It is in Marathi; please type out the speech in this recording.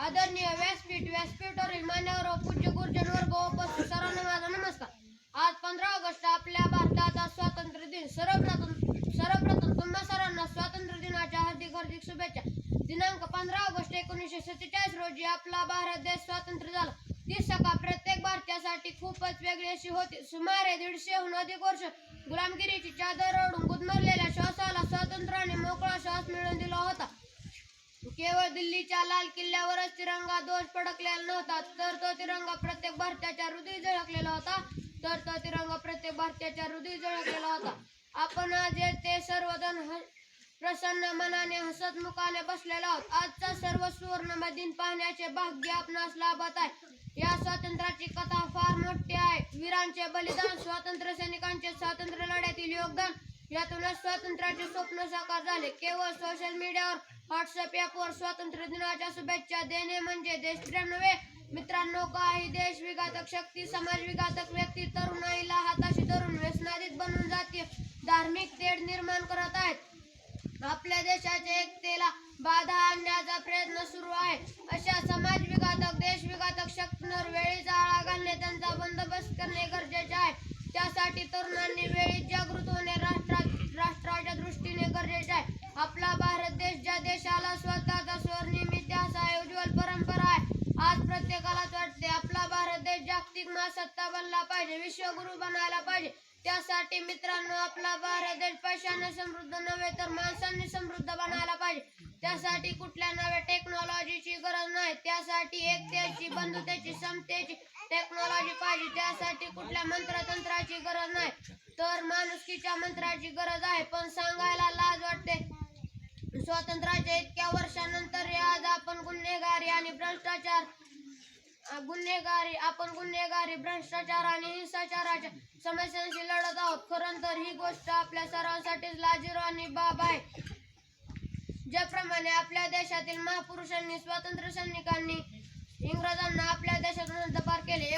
आदरणीय व्यासपीठ व्यासपीठावरील मान्यवर व पूज्य गुरुजनवर उपस्थित सर्वांना माझा नमस्कार. आज पंधरा ऑगस्ट आपल्या भारताचा स्वातंत्र्य दिन. सर्वप्रथम सर्वप्रथम तुम्हा सर्वांना स्वातंत्र्य दिनाच्या हार्दिक हार्दिक शुभेच्छा. दिनांक पंधरा ऑगस्ट एकोणीसशे सत्तेचाळीस रोजी आपला भारत देश स्वातंत्र्य झाला. ती सकाळ प्रत्येक भारतीयासाठी खूपच वेगळी अशी होती. सुमारे दीडशेहून अधिक वर्ष गुलामगिरीची चादर ओढून गुदमरलेल्या श्वासाला स्वातंत्र्याने मोकळा केवळ दिल्लीच्या लाल किल्ल्यावरच तिरंगा दोष फडकलेला नव्हता. तर तो तिरंगा प्रत्येक भारतीयाच्या हृदय झळकलेला होता. तर तो तिरंगा प्रत्येक भारतीयाच्या हृदय झळकलेला होता. आपण आज ते सर्वजण प्रसन्न मनाने हसत मुखाने बसलेलो आहोत. आजचा सर्व सुवर्ण दिन पाहण्याचे भाग्य आपणास लाभत आहे. या स्वातंत्र्याची कथा फार मोठी आहे. वीरांचे बलिदान स्वातंत्र्य सैनिकांचे स्वातंत्र्य लढ्यातील योगदान यातूनच स्वातंत्र्याचे स्वप्न साकार झाले. केवळ सोशल मीडियावर व्हॉट्सअप ॲपवर स्वातंत्र्य दिनाच्या शुभेच्छा देणे म्हणजे देशप्रेम नव्हे. मित्रांनो काही देश विघातक शक्ती समाज विघातक व्यक्ती तरुणाईला हाताशी धरून व्यसनाधीत बनून जाते धार्मिक तेढ निर्माण करत आहेत. आपल्या देशाच्या एकतेला बाधा आणण्याचा प्रयत्न सुरू आहे. अशा समाज विघातक देश विघातक शक्तींवर वेळीच आळा घालणे त्यांचा बंदोबस्त करणे गरजेचे आहे त्यासाठी तरुणांनी वेळीच जागृत होणे राष्ट्रा राष्ट्राच्या दृष्टीने गरजेचे आहे आपला भारत देश ज्या देशाला स्वतःचा स्वर्णिम इतिहास आहे उज्ज्वल परंपरा आहे आज प्रत्येकालाच वाटते आपला भारत देश जागतिक महासत्ता बनला पाहिजे विश्वगुरु बनायला पाहिजे. त्यासाठी मित्रांनो आपला भारत देश पैशाने समृद्ध नव्हे तर माणसांनी समृद्ध बनायला पाहिजे. त्यासाठी कुठल्या नव्या टेक्नॉलॉजीची गरज नाही. त्यासाठी एकतेची बंधुतेची समतेची टेक्नॉलॉजी पाहिजे. त्यासाठी कुठल्या मंत्रतंत्राची गरज नाही. तर माणुसकीच्या मंत्राची गरज आहे. पण सांगायला लाज वाटते. स्वातंत्र्याच्या इतक्या वर्षानंतर आज आपण गुन्हेगारी आणि भ्रष्ट गुन्हेगारी आपण गुन्हेगारी भ्रष्टाचार आणि हिंसाचाराच्या समस्यांशी लढत आहोत. खरं तर ही गोष्ट आपल्या सर्वांसाठीच लाजीर आणि बाब आहे. ज्याप्रमाणे आपल्या देशातील महापुरुषांनी स्वातंत्र्य सैनिकांनी इंग्रजांना आपल्या देशातून हद्दपार केले